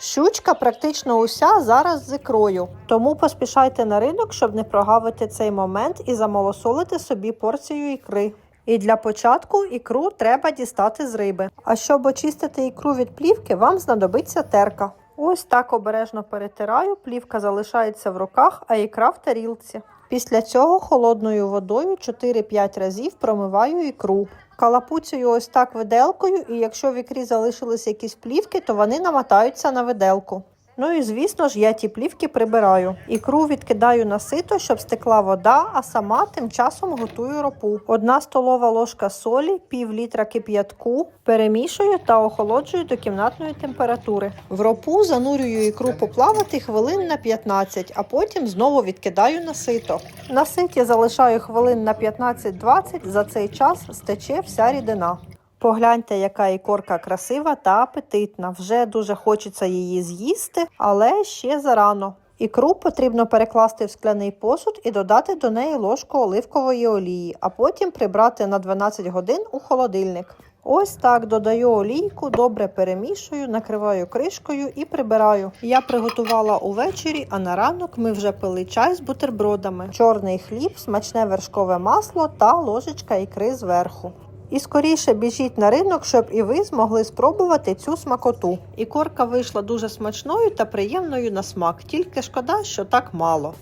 Щучка практично уся зараз з ікрою, тому поспішайте на ринок, щоб не прогавити цей момент і замалосолити собі порцію ікри. І для початку ікру треба дістати з риби. А щоб очистити ікру від плівки, вам знадобиться терка. Ось так обережно перетираю, плівка залишається в руках, а ікра в тарілці. Після цього холодною водою 4-5 разів промиваю ікру. Калапуцюю ось так виделкою, і якщо в ікрі залишилися якісь плівки, то вони намотаються на виделку. Ну і звісно ж, я ті плівки прибираю. Ікру відкидаю на сито, щоб стекла вода, а сама тим часом готую ропу. Одна столова ложка солі, пів літра кип'ятку, перемішую та охолоджую до кімнатної температури. В ропу занурюю ікру поплавати хвилин на 15, а потім знову відкидаю на сито. На ситі залишаю хвилин на 15-20, за цей час стече вся рідина. Погляньте, яка ікорка красива та апетитна. Вже дуже хочеться її з'їсти, але ще зарано. Ікру потрібно перекласти в скляний посуд і додати до неї ложку оливкової олії, а потім прибрати на 12 годин у холодильник. Ось так додаю олійку, добре перемішую, накриваю кришкою і прибираю. Я приготувала увечері, а на ранок ми вже пили чай з бутербродами, чорний хліб, смачне вершкове масло та ложечка ікри зверху. І скоріше біжіть на ринок, щоб і ви змогли спробувати цю смакоту. Ікорка вийшла дуже смачною та приємною на смак, тільки шкода, що так мало.